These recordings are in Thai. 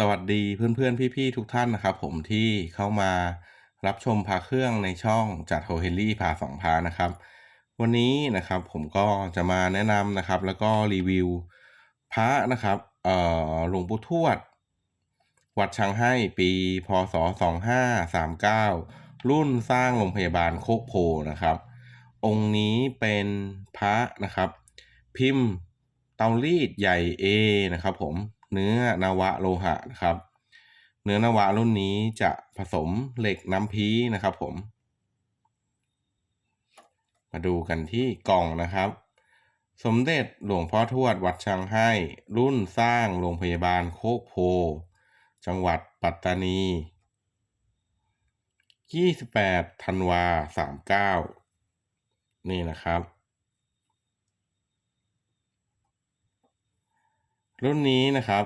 สวัสดีเพื่อนๆ พี่ๆ ทุกท่านนะครับผมที่เข้ามารับชมพาเครื่องในช่องจัดโฮเฮลลี่พาสองพานะครับ วันนี้นะครับผมก็จะมาแนะนำนะครับ แล้วก็รีวิวพระนะครับเอ่อหลวงปู่ทวด วัดช้างให้ปีพศ 2539 รุ่นสร้างโรงพยาบาลโคกโพนะครับ องค์นี้เป็นพระนะครับ พิมพ์เตารีดใหญ่ A นะครับผม เนื้อนวะโลหะนะครับ เนื้อนวะรุ่นนี้จะผสมเหล็กน้ำพีนะครับผม มาดูกันที่กล่องนะครับ สมเด็จหลวงพ่อทวดวัดช้างให้ รุ่นสร้างโรงพยาบาลโคกโพ จังหวัดปัตตานี 28ธันวา39 นี่นะครับ รุ่นนี้นะครับ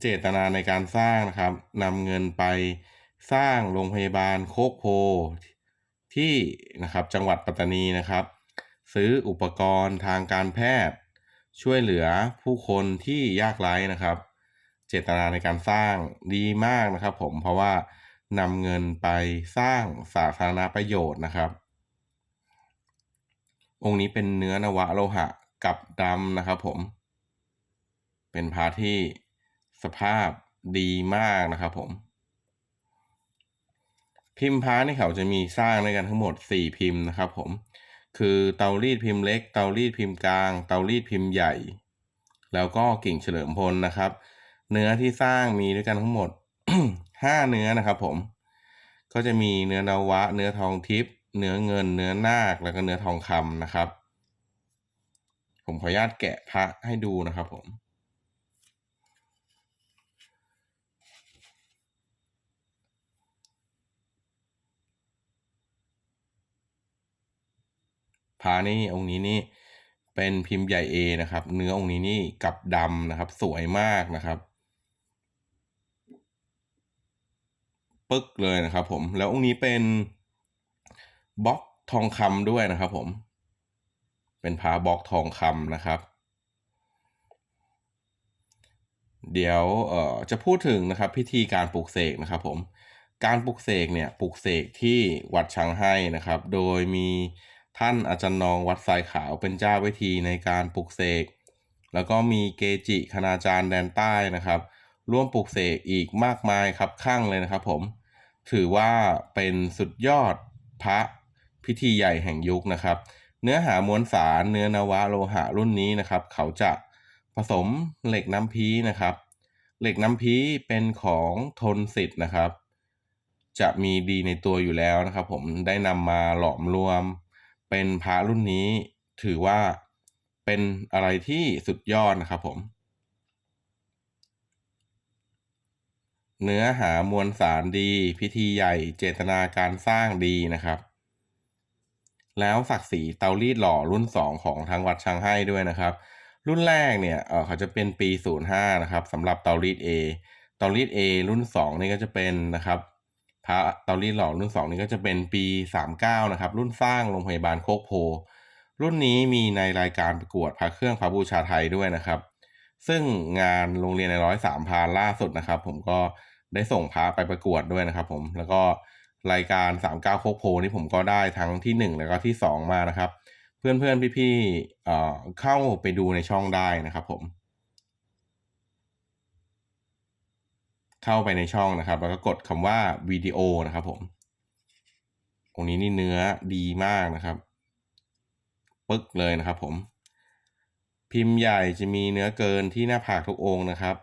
เจตนาในการสร้างนะครับนำเงินไปสร้างโรงพยาบาลโคกโพที่นะครับจังหวัดปัตตานีนะครับ ซื้ออุปกรณ์ทางการแพทย์ ช่วยเหลือผู้คนที่ยากไร้นะครับ เจตนาในการสร้างดีมากนะครับ ผมเพราะว่านำเงินไปสร้างสาธารณประโยชน์นะครับ องค์นี้เป็นเนื้อนวะโลหะกับดำนะครับผม เป็นพระที่สภาพดีมากนะครับผม พิมพ์พระนี่เขาจะมีสร้างด้วยกันทั้งหมด 4 พิมพ์นะครับผม คือเตารีดพิมพ์เล็ก เตารีดพิมพ์กลาง เตารีดพิมพ์ใหญ่ แล้วก็กิ่งเฉลิมพลนะครับ เนื้อที่สร้างมีด้วยกันทั้งหมดห้าเนื้อนะครับผม ก็จะมีเนื้อนาวะ เนื้อทองทิพย์เนื้อเงิน เนื้อนาค แล้วก็เนื้อทองคำนะครับ ผมขออนุญาตแกะพระให้ดูนะครับผม พานี่องค์นี้นี่เป็นพิมพ์ใหญ่ A นะครับ เนื้อองค์นี้นี่กับดำนะครับ สวยมากนะครับ ปึ๊กเลยนะครับ ผม แล้วองค์นี้เป็นบล็อกทองคำด้วยนะครับ ผม เป็นพาบล็อกทองคำนะครับ เดี๋ยวเอ่อจะพูดถึงนะครับ พิธีการปลูกเสกนะครับ ผม การปลูกเสกเนี่ยปลูกเสกที่วัดช้างให้นะครับ โดยมี ท่านอาจารย์นองวัดทรายขาวเป็นเจ้าวิธีในการปลูกเสก แล้วก็มีเกจิคณาจารย์แดนใต้นะครับ ร่วมปลูกเสกอีกมากมายครับข้างเลยนะครับผม ถือว่าเป็นสุดยอดพระพิธีใหญ่แห่งยุคนะครับ เนื้อหามวลสารเนื้อนวะโลหะรุ่นนี้นะครับ เขาจะผสมเหล็กน้ำพีนะครับ เหล็กน้ำพีเป็นของทนสิทธ์นะครับ จะมีดีในตัวอยู่แล้วนะครับ ผมได้นำมาหลอมรวม เป็นพระรุ่นนี้ถือว่าเป็นอะไรที่สุดยอดนะครับผม เนื้อหามวลสารดี พิธีใหญ่เจตนาการสร้างดีนะครับ แล้วศักดิ์ศรีเตารีดหล่อรุ่น 2 ของทางวัดช้างให้ด้วยนะครับ รุ่นแรกเนี่ยเเขาจะเป็นปี 05 นะครับสำหรับเตารีด A เตารีด A รุ่น 2 นี่ก็จะเป็นนะครับ พระเตารีดหล่อรุ่น 2 นี่ก็จะเป็นปี 39 นะครับ รุ่นสร้างโรงพยาบาลโคกโพ รุ่นนี้มีในรายการประกวดพระเครื่องพระบูชาไทยด้วยนะครับ ซึ่งงานโรงเรียนในร้อยสามพาล่าสุดนะครับ ผมก็ได้ส่งพระไปประกวดด้วยนะครับ ผมแล้วก็รายการสามเก้าโคกโพนี่ผมก็ได้ทั้งที่หนึ่งแล้วก็ที่สองมานะครับ เพื่อนเพื่อนพี่พี่ๆเอ่อเข้าไปดูในช่องได้นะครับผม เข้าไปในช่องนะครับ แล้วก็กดคำว่าวิดีโอนะครับผมตรงนี้นี่เนื้อดีมากนะครับ ปึ๊กเลยนะครับผม พิมพ์ใหญ่จะมีเนื้อเกินที่หน้าผากทุกองค์นะครับ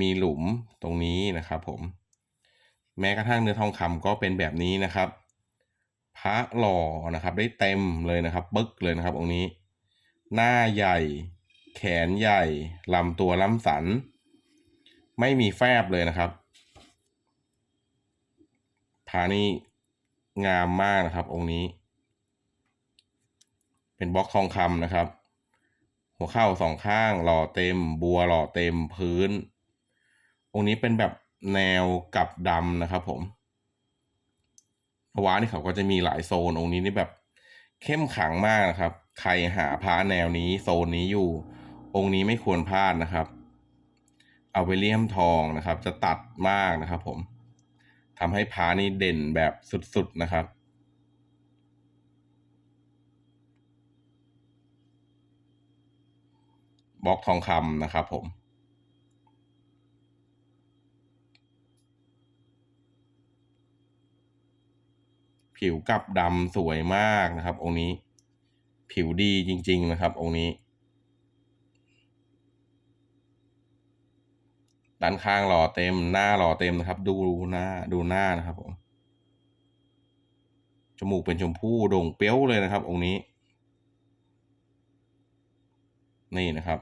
มีหลุมตรงนี้นะครับผม แม้กระทั่งเนื้อทองคำก็เป็นแบบนี้นะครับ พระหล่อนะครับ ได้เต็มเลยนะครับปึ๊กเลยนะครับองค์นี้ หน้าใหญ่ แขนใหญ่ลำตัวล้ำสัน ไม่มีแฟบเลยนะครับพานี่งามมากนะครับ องค์นี้ เป็นบล็อกทองคำนะครับ หัวเข่าสองข้างหล่อเต็ม บัวหล่อเต็มพื้น องค์นี้เป็นแบบแนวกับดำนะครับ ผมวานี่เขาก็จะมีหลายโซนองค์นี้นี่แบบเข้มขังมากนะครับ ใครหาพระแนวนี้โซนนี้อยู่ องค์นี้ไม่ควรพลาดนะครับ อาเวเลียมทองนะครับ จะตัดมากนะครับ ผมทำให้พานี่เด่นแบบสุดๆนะครับบล็อกทองคำนะครับผม ผิวกับดำสวยมากนะครับ องค์นี้ ผิวดีจริง ๆ นะครับ องค์นี้ ด้านข้างหล่อเต็ม หน้าหล่อเต็มนะครับ ดูหน้าดูหน้านะครับผมจมูกเป็นชมพู่โด่งเปี้ยวเลยนะครับ องค์นี้ นี่นะครับ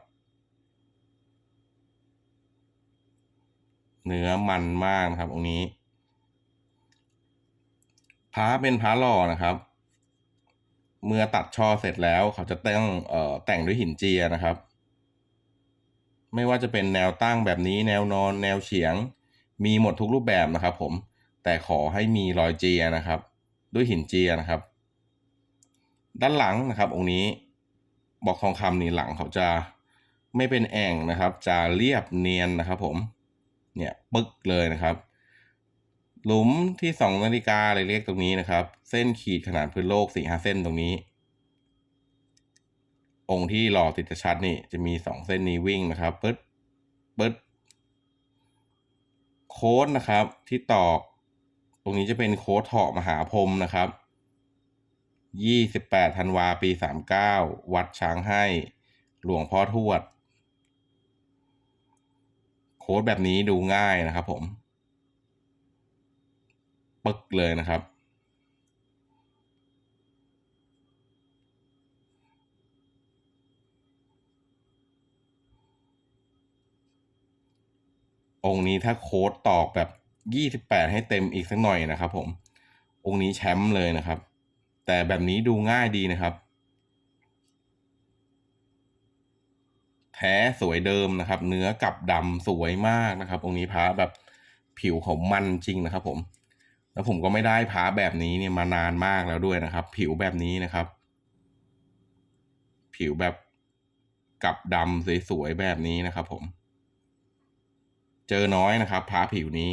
เนื้อมันมากนะครับ องค์นี้พระเป็นพระหล่อนะครับ เมื่อตัดช่อเสร็จแล้วเขาจะแต่งเอ่อแต่งด้วยหินเจียนะครับ ไม่ว่าจะเป็นแนวตั้งแบบนี้แนวนอนแนวเฉียง มีหมดทุกรูปแบบนะครับผมแต่ขอให้มีรอยเจียนะครับ ด้วยหินเจียนะครับ ด้านหลังนะครับ องค์นี้บอกทองคำนี่หลังเขาจะไม่เป็นแอ่งนะครับ จะเรียบเนียนนะครับ ผมเนี่ยปึ๊กเลยนะครับ หลุมที่สองนาฬิกาเล็กตรงนี้นะครับ เส้นขีดขนาดพื้นโลกสี่ห้าเส้นตรงนี้ องค์ที่หล่อติดชัดนี่จะมีสองเส้นนี้วิ่งนะครับปึ๊ดปึ๊ดโค้ดนะครับ ที่ตอก ตรงนี้จะเป็นโค้ดเถาะมหาพรมนะครับยี่สิบแปดธันวาปีสามเก้าวัดช้างให้ หลวงพ่อทวด โค้ดแบบนี้ดูง่ายนะครับผม ปึกเลยนะครับ องค์นี้ถ้าโค้ดตอกแบบยี่สิบแปดให้เต็มอีกสักหน่อยนะครับ ผม องค์นี้แชมป์เลยนะครับ แต่แบบนี้ดูง่ายดีนะครับ แท้สวยเดิมนะครับ เนื้อกับดำสวยมากนะครับ องค์นี้พระแบบผิวเขามันจริงนะครับ ผม แล้วผมก็ไม่ได้พระแบบนี้เนี่ยมานานมากแล้วด้วยนะครับ ผิวแบบนี้นะครับ ผิวแบบกับดำสวยๆแบบนี้นะครับ ผม เจอน้อยนะครับพระผิวนี้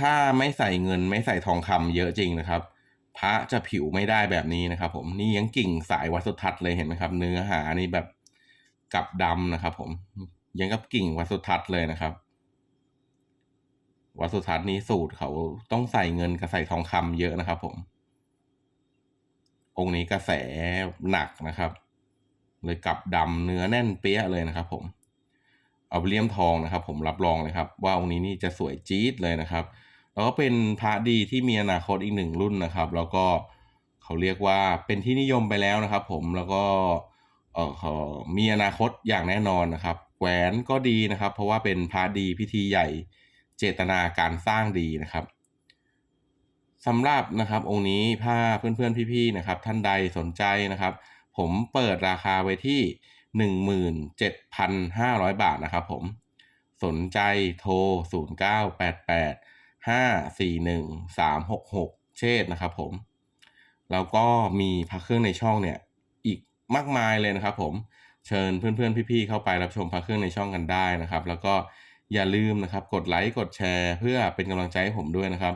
ถ้าไม่ใส่เงินไม่ใส่ทองคำเยอะจริงนะครับ พระจะผิวไม่ได้แบบนี้นะครับ ผมนี่ยังกิ่งสายวัดสุทัศน์เลยเห็นไหมครับ เนื้อหานี่แบบกับดำนะครับ ผมยังกับกิ่งวัดสุทัศน์เลยนะครับ วัดสุทัศน์นี้สูตรเขาต้องใส่เงินกับใส่ทองคำเยอะนะครับ ผม องค์นี้กระแสหนักนะครับ เลยกับดำเนื้อแน่นเปี้ยเลยนะครับ ผม อาเลียมทองนะครับ ผมรับรองเลยครับ ว่าองค์นี้นี่จะสวยจี๊ดเลยนะครับ แล้วก็เป็นพระดีที่มีอนาคตอีกหนึ่งรุ่นนะครับ แล้วก็เขาเรียกว่าเป็นที่นิยมไปแล้วนะครับ ผมแล้วก็เออเขามีอนาคตอย่างแน่นอนนะครับแหวนก็ดีนะครับ เพราะว่าเป็นพระดีพิธีใหญ่เจตนาการสร้างดีนะครับสำหรับนะครับองค์นี้ถ้าเพื่อนๆพี่ๆนะครับ ท่านใดสนใจนะครับ ผมเปิดราคาไว้ที่ หนึ่งหมื่นเจ็ดพันห้าร้อยบาทนะครับผม สนใจโทรศูนย์เก้าแปดแปดห้าสี่หนึ่งสามหกหกเชษนะครับผม แล้วก็มีพักเครื่องในช่องเนี่ย อีกมากมายเลยนะครับผมเชิญเพื่อนๆ พี่ๆ เข้าไปรับชมพักเครื่องในช่องกันได้นะครับ แล้วก็อย่าลืมนะครับ กดไลค์กดแชร์เพื่อเป็นกำลังใจให้ผมด้วยนะครับ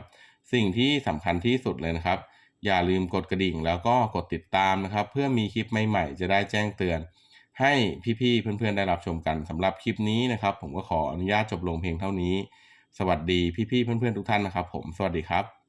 สิ่งที่สำคัญที่สุดเลยนะครับ อย่าลืมกดกระดิ่งแล้วก็กดติดตามนะครับ เพื่อมีคลิปใหม่ๆ จะได้แจ้งเตือน ให้พี่ๆเพื่อนๆได้รับชมกันสำหรับคลิปนี้นะครับ ผมก็ขออนุญาตจบลงเพียงเท่านี้ สวัสดีพี่ๆเพื่อนๆทุกท่านนะครับ ผมสวัสดีครับ